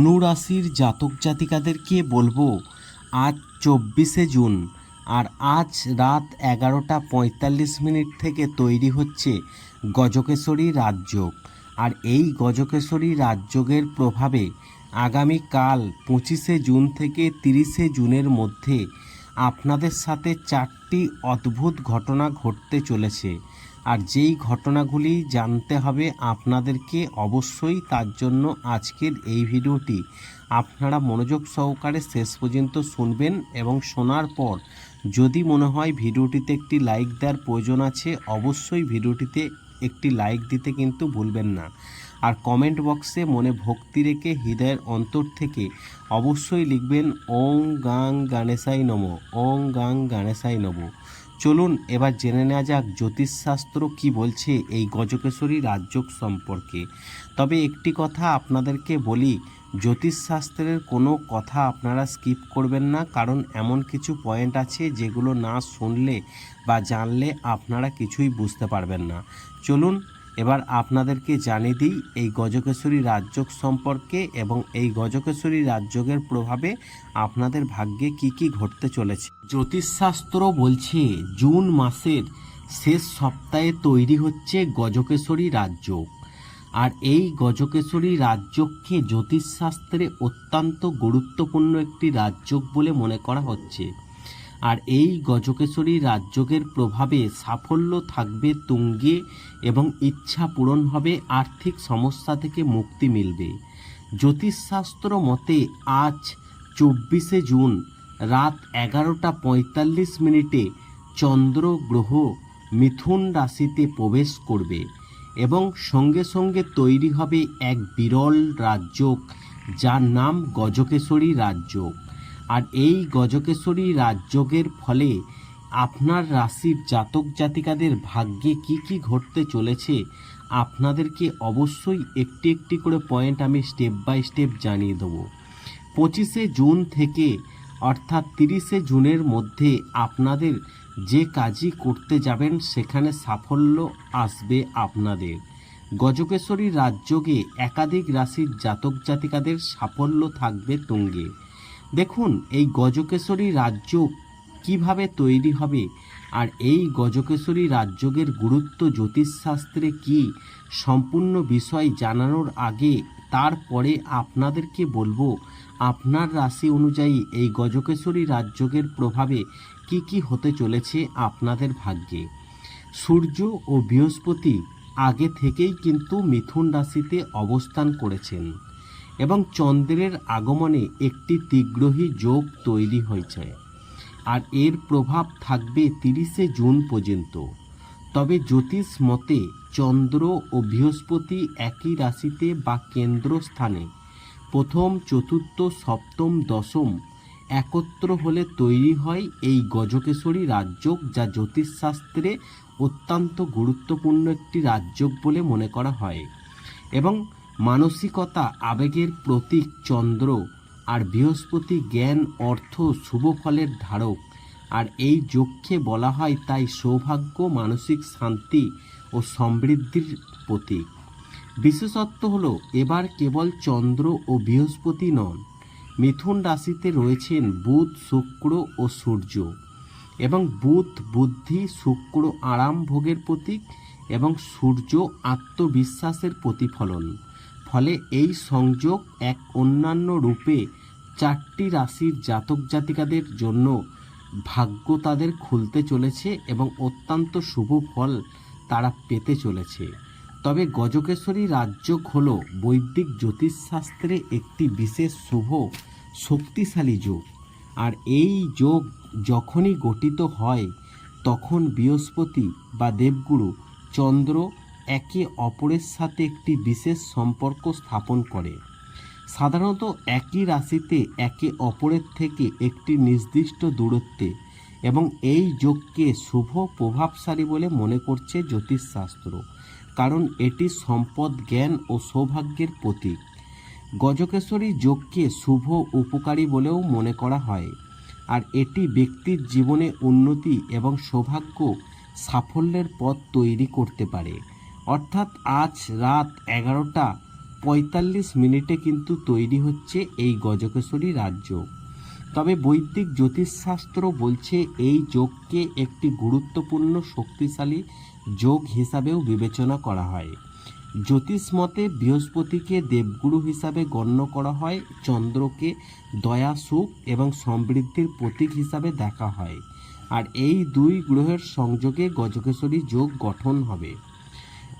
ধনু রাশির জাতক জাতিকাদেরকে বলব? আজ চব্বিশে জুন, আর আজ রাত এগারোটা পঁয়তাল্লিশ মিনিট থেকে তৈরি হচ্ছে গজকেশরী রাজযোগ। আর এই গজকেশরী রাজযোগের প্রভাবে আগামীকাল পঁচিশে জুন থেকে তিরিশে জুনের মধ্যে আপনাদের সাথে চারটি অদ্ভুত ঘটনা ঘটতে চলেছে। আর যেই ঘটনাগুলি জানতে হবে আপনাদেরকে অবশ্যই তার জন্য আজকের এই ভিডিওটি। আপনারা মনোযোগ সহকারে শেষ পর্যন্ত শুনবেন এবং শোনার পর যদি মনে হয় ভিডিওটিতে একটি লাইক দেওয়ার প্রয়োজন আছে, অবশ্যই ভিডিওটিতে একটি লাইক দিতে কিন্তু ভুলবেন না। আর কমেন্ট বক্সে মনে ভক্তি রেখে হৃদয়ের অন্তর থেকে অবশ্যই লিখবেন ওং গাং গানেশাই নম ওং গাং গানেশাই নম। চলুন এবার জেনে নেওয়া যাক জ্যোতিষশাস্ত্র কি বলছে এই গজকেশরী রাজযোগ সম্পর্কে। তবে একটি কথা আপনাদেরকে বলি, জ্যোতিষশাস্ত্রের কোনো কথা আপনারা স্কিপ করবেন না, কারণ এমন কিছু পয়েন্ট আছে যেগুলো না শুনলে বা জানলে আপনারা কিছুই বুঝতে পারবেন না। চলুন এবার আপনাদেরকে জানিয়ে দিই, এই গজকেশরী রাজযোগ সম্পর্কে এবং এই গজকেশ্বরী রাজযোগের প্রভাবে আপনাদের ভাগ্যে কি কি ঘটতে চলেছে। জ্যোতিষশাস্ত্র বলছে, জুন মাসের শেষ সপ্তাহে তৈরি হচ্ছে গজকেশ্বরী রাজযোগ। আর এই গজকেশ্বরী রাজযোগকে জ্যোতিষশাস্ত্রে অত্যন্ত গুরুত্বপূর্ণ একটি রাজযোগ বলে মনে করা হচ্ছে। আর এই গজকেশরী রাজযোগের প্রভাবে সাফল্য থাকবে তুঙ্গে এবং ইচ্ছা পূরণ হবে আর্থিক সমস্যা থেকে মুক্তি মিলবে। জ্যোতিষশাস্ত্র মতে আজ চব্বিশে জুন রাত এগারোটা পঁয়তাল্লিশ মিনিটে চন্দ্র গ্রহ মিথুন রাশিতে প্রবেশ করবে এবং সঙ্গে সঙ্গে তৈরি হবে এক বিরল রাজযোগ যার নাম গজকেশরী রাজযোগ। আর এই গজকেশ্বরী রাজযোগের ফলে আপনার রাশির জাতক জাতিকাদের ভাগ্যে কি কি ঘটতে চলেছে, আপনাদেরকে অবশ্যই একটি একটি করে পয়েন্ট আমি স্টেপ বাই স্টেপ জানিয়ে দেবো। পঁচিশে জুন থেকে, অর্থাৎ তিরিশে জুনের মধ্যে আপনাদের যে কাজই করতে যাবেন, সেখানে সাফল্য আসবে আপনাদের। গজকেশ্বরী রাজযোগে একাধিক রাশির জাতক জাতিকাদের সাফল্য থাকবে তুঙ্গে। দেখুন, এই গজকেশরী রাজ্য কীভাবে তৈরি হবে আর এই গজকেশরী রাজযোগের গুরুত্ব জ্যোতিষশাস্ত্রে কি সম্পূর্ণ বিষয় জানানোর আগে তারপরে আপনাদেরকে বলব, আপনার রাশি অনুযায়ী এই গজকেশরী রাজযোগের প্রভাবে কি কি হতে চলেছে আপনাদের ভাগ্যে। সূর্য ও বৃহস্পতি আগে থেকেই কিন্তু মিথুন রাশিতে অবস্থান করেছেন। এবং চন্দ্রের আগমনে একটি তিগ্রহী যোগ তৈরি হয়েছে। আর এর প্রভাব থাকবে তিরিশে জুন পর্যন্ত। তবে জ্যোতিষ মতে চন্দ্র ও বৃহস্পতি একই রাশিতে বা কেন্দ্রস্থানে প্রথম, চতুর্থ, সপ্তম, দশম একত্র হলে তৈরি হয় এই গজকেশরী রাজযোগ যা জ্যোতিষশাস্ত্রে অত্যন্ত গুরুত্বপূর্ণ একটি রাজযোগ বলে মনে করা হয়। এবং মানসিকতা আবেগের প্রতীক চন্দ্র আর বৃহস্পতি জ্ঞান, অর্থ, শুভ ফলের ধারক। আর এই যোগকে বলা হয় তাই সৌভাগ্য, মানসিক শান্তি ও সমৃদ্ধির প্রতীক। বিশেষত্ব হল, এবার কেবল চন্দ্র ও বৃহস্পতি নন। মিথুন রাশিতে রয়েছেন বুধ, শুক্র ও সূর্য। এবং বুধ, বুদ্ধি, শুক্র আরাম ভোগের প্রতীক এবং সূর্য আত্মবিশ্বাসের প্রতিফলন। ফলে এই সংযোগ এক অন্যান্য রূপে চারটি রাশির জাতক জাতিকাদের জন্য ভাগ্য তাদের খুলতে চলেছে এবং অত্যন্ত শুভ ফল তারা পেতে চলেছে। তবে গজকেশ্বরী রাজযোগ হল বৈদিক জ্যোতিষশাস্ত্রে একটি বিশেষ শুভ, শক্তিশালী যোগ। আর এই যোগ যখনই গঠিত হয়, তখন বৃহস্পতি বা দেবগুরু চন্দ্র একে অপরের সাথে একটি বিশেষ সম্পর্ক স্থাপন করে। সাধারণত একই রাশিতে একে অপরের থেকে একটি নির্দিষ্ট দূরত্বে এবং এই যোগকে শুভ প্রভাবশালী বলে মনে করছে জ্যোতিষশাস্ত্র, কারণ এটি সম্পদ, জ্ঞান ও সৌভাগ্যের প্রতীক। গজকেশ্বরী যোগকে শুভ উপকারী বলেও মনে করা হয়, আর এটি ব্যক্তির জীবনে উন্নতি এবং সৌভাগ্য সাফল্যের পথ তৈরি করতে পারে। অর্থাৎ আজ রাত এগারোটা পঁয়তাল্লিশ মিনিটে কিন্তু তৈরি হচ্ছে এই গজকেশরী রাজ্য। তবে বৈদিক জ্যোতিষশাস্ত্র বলছে এই যোগকে একটি গুরুত্বপূর্ণ শক্তিশালী যোগ হিসাবেও বিবেচনা করা হয়। জ্যোতিষ মতে বৃহস্পতিকে দেবগুরু হিসাবে গণ্য করা হয়, চন্দ্রকে দয়া, সুখ এবং সমৃদ্ধির প্রতীক হিসাবে দেখা হয়। আর এই দুই গ্রহের সংযোগে গজকেশরী যোগ গঠন হবে।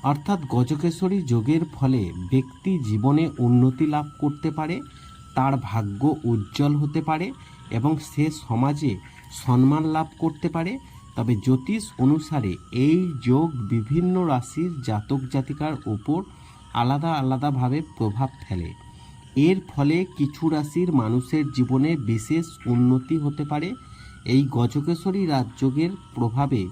অর্থাৎ গজকেশরী যোগের ফলে ব্যক্তি জীবনে উন্নতি লাভ করতে পারে, তার ভাগ্য উজ্জ্বল হতে পারে এবং সে সমাজে সম্মান লাভ করতে পারে। তবে জ্যোতিষ অনুসারে এই যোগ বিভিন্ন রাশির জাতক জাতিকার উপর আলাদা আলাদাভাবে প্রভাব ফেলে। এর ফলে কিছু রাশির মানুষের জীবনে বিশেষ উন্নতি হতে পারে। এই গজকেশরী রাজযোগের প্রভাবে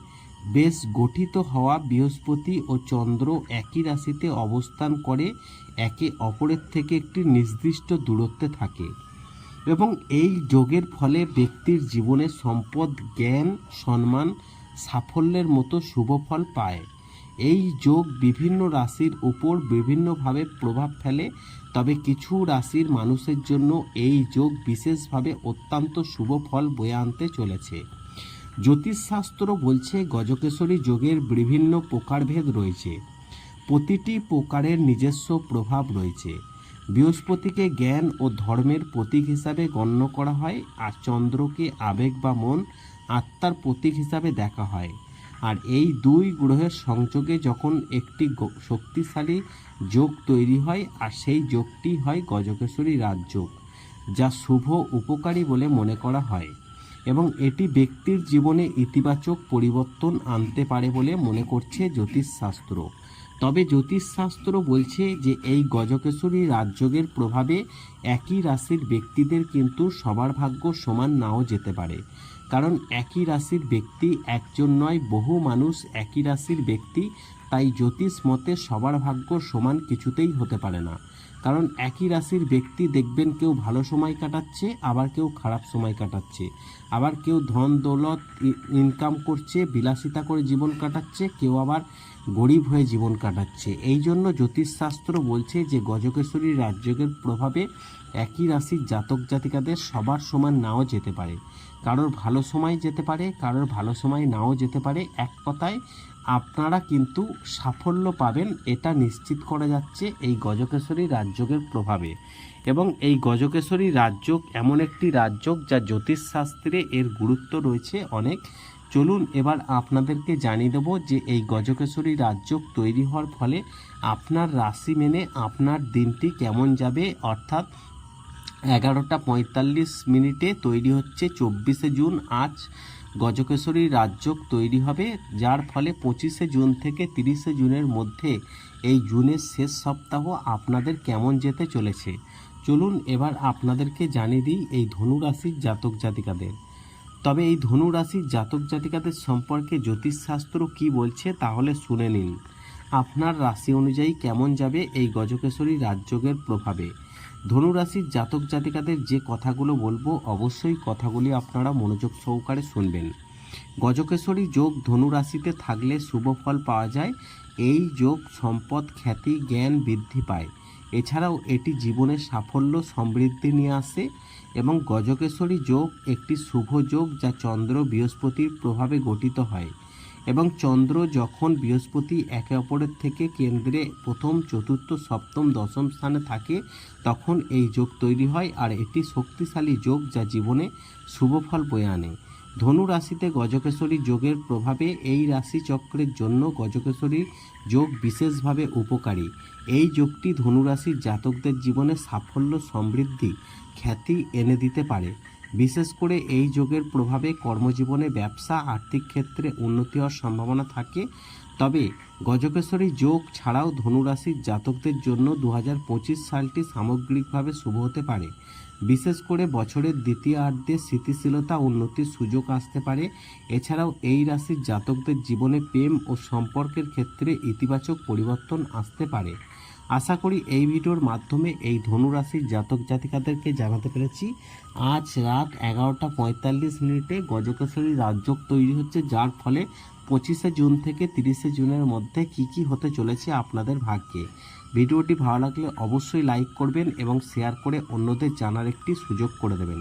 বেশ গঠিত হওয়া বৃহস্পতি ও চন্দ্র একই রাশিতে অবস্থান করে, একে অপরের থেকে একটি নির্দিষ্ট দূরত্বে থাকে এবং এই যোগের ফলে ব্যক্তির জীবনে সম্পদ, জ্ঞান, সম্মান, সাফল্যের মতো শুভ ফল পায়। এই যোগ বিভিন্ন রাশির উপর বিভিন্নভাবে প্রভাব ফেলে, তবে কিছু রাশির মানুষের জন্য এই যোগ বিশেষভাবে অত্যন্ত শুভ ফল বয়ে আনতে চলেছে। জ্যোতিষশাস্ত্র বলছে গজকেশরী যোগের বিভিন্ন প্রকারভেদ রয়েছে। প্রতিটি প্রকারের নিজস্ব প্রভাব রয়েছে। বৃহস্পতিকে জ্ঞান ও ধর্মের প্রতীক হিসাবে গণ্য করা হয় আর চন্দ্রকে আবেগ বা মন আত্মার প্রতীক হিসাবে দেখা হয়। আর এই দুই গ্রহের সংযোগে যখন একটি শক্তিশালী যোগ তৈরি হয় আর সেই যোগটি হয় গজকেশরী রাজযোগ, যা শুভ উপকারী বলে মনে করা হয়। এবং এটি ব্যক্তির জীবনে ইতিবাচক পরিবর্তন আনতে পারে বলে মনে করছে জ্যোতিষশাস্ত্র। তবে জ্যোতিষশাস্ত্র বলছে যে এই গজকেশরী রাজযোগের প্রভাবে একই রাশির ব্যক্তিদের কিন্তু সবার ভাগ্য সমান নাও যেতে পারে। কারণ একই রাশির ব্যক্তি একজন নয়, বহু মানুষ একই রাশির ব্যক্তি তাই জ্যোতিষ মতে সবার ভাগ্য সমান কিছুতেই হতে পারে না। কারণ একই রাশির ব্যক্তি দেখবেন কেউ ভালো সময় কাটাচ্ছে, আবার কেউ খারাপ সময় কাটাচ্ছে। আবার কেউ ধন, দৌলত ইনকাম করছে, বিলাসিতা করে জীবন কাটাচ্ছে, কেউ আবার গরিব হয়ে জীবন কাটাচ্ছে। এই জন্য জ্যোতিষশাস্ত্র বলছে যে গজকেশ্বরী রাজযোগের প্রভাবে একই রাশির জাতক জাতিকাদের সবার সমান নাও যেতে পারে। কারোর ভালো সময় যেতে পারে, কারোর ভালো সময় নাও যেতে পারে। এক কথায় আপনারা কিন্তু সাফল্য পাবেন, এটা নিশ্চিত করা যাচ্ছে এই গজকেশ্বরী রাজযোগের প্রভাবে। এবং এই গজকেশ্বরী রাজযোগ এমন একটি রাজযোগ যা জ্যোতিষশাস্ত্রে এর গুরুত্ব রয়েছে অনেক। চলুন এবার আপনাদেরকে জানিয়ে দেবো যে এই গজকেশ্বরী রাজযোগ তৈরি হওয়ার ফলে আপনার রাশি মেনে আপনার দিনটি কেমন যাবে? অর্থাৎ এগারোটা পঁয়তাল্লিশ মিনিটে তৈরি হচ্ছে চব্বিশে জুন, আজ গজকেশ্বরী রাজযোগ তৈরি হবে, যার ফলে পঁচিশে জুন থেকে তিরিশে জুনের মধ্যে এই জুনের শেষ সপ্তাহ আপনাদের কেমন যেতে চলেছে। চলুন এবার আপনাদেরকে জানিয়ে দিই এই ধনুরাশির জাতক জাতিকাদের। তবে এই ধনু রাশির জাতক জাতিকাদের সম্পর্কে জ্যোতিষশাস্ত্র কি বলছে তাহলে শুনে নিন। আপনার রাশি অনুযায়ী কেমন যাবে এই গজকেশ্বরী রাজযোগের প্রভাবে? ধনু রাশির জাতক জাতিকাদের যে কথাগুলো বলব, অবশ্যই কথাগুলি আপনারা মনোযোগ সহকারে শুনবেন। গজকেশরী যোগ ধনু রাশিতে থাকলে শুভ ফল পাওয়া যায়। এই যোগ সম্পদ, খ্যাতি, জ্ঞান বৃদ্ধি পায়। এছাড়াও এটি জীবনের সাফল্য, সমৃদ্ধি নিয়ে আসে এবং গজকেশরী যোগ একটি শুভ যোগ যা চন্দ্র বৃহস্পতির প্রভাবে গঠিত হয়। এবং চন্দ্র যখন বৃহস্পতি একে অপরের থেকে কেন্দ্রে প্রথম, চতুর্থ, সপ্তম, দশম স্থানে থাকে, তখন এই যোগ তৈরি হয় আর এটি শক্তিশালী যোগ যা জীবনে শুভ ফল বয়ে আনে। ধনু রাশিতে গজকেশ্বরী যোগের প্রভাবে এই রাশি চক্রের জন্য গজকেশ্বরী যোগ বিশেষভাবে উপকারী। এই যোগটি ধনুরাশির জাতকদের জীবনে সাফল্য, সমৃদ্ধি, খ্যাতি এনে দিতে পারে। বিশেষ করে এই যোগের প্রভাবে কর্মজীবনে ব্যবসা, আর্থিক ক্ষেত্রে উন্নতি হওয়ার সম্ভাবনা থাকে। তবে গজকেশ্বরী যোগ ছাড়াও ধনুরাশির জাতকদের জন্য দু হাজার পঁচিশ সালটি সামগ্রিকভাবে শুভ হতে পারে। বিশেষ করে বছরের দ্বিতীয়ার্ধে স্থিতিশীলতা, উন্নতির সুযোগ আসতে পারে। এছাড়াও এই রাশির জাতকদের জীবনে প্রেম ও সম্পর্কের ক্ষেত্রে ইতিবাচক পরিবর্তন আসতে পারে। আশা করি এই ভিডিওর মাধ্যমে এই ধনু রাশির জাতক জাতিকাদেরকে জানাতে পেরেছি। আজ রাত এগারোটা পঁয়তাল্লিশ মিনিটে গজকেশ্বরী রাজযোগ তৈরি হচ্ছে, যার ফলে পঁচিশে জুন থেকে তিরিশে জুনের মধ্যে কি কি হতে চলেছে আপনাদের ভাগ্যে। ভিডিওটি ভালো লাগলে অবশ্যই লাইক করবেন এবং শেয়ার করে অন্যদের জানার একটি সুযোগ করে দেবেন।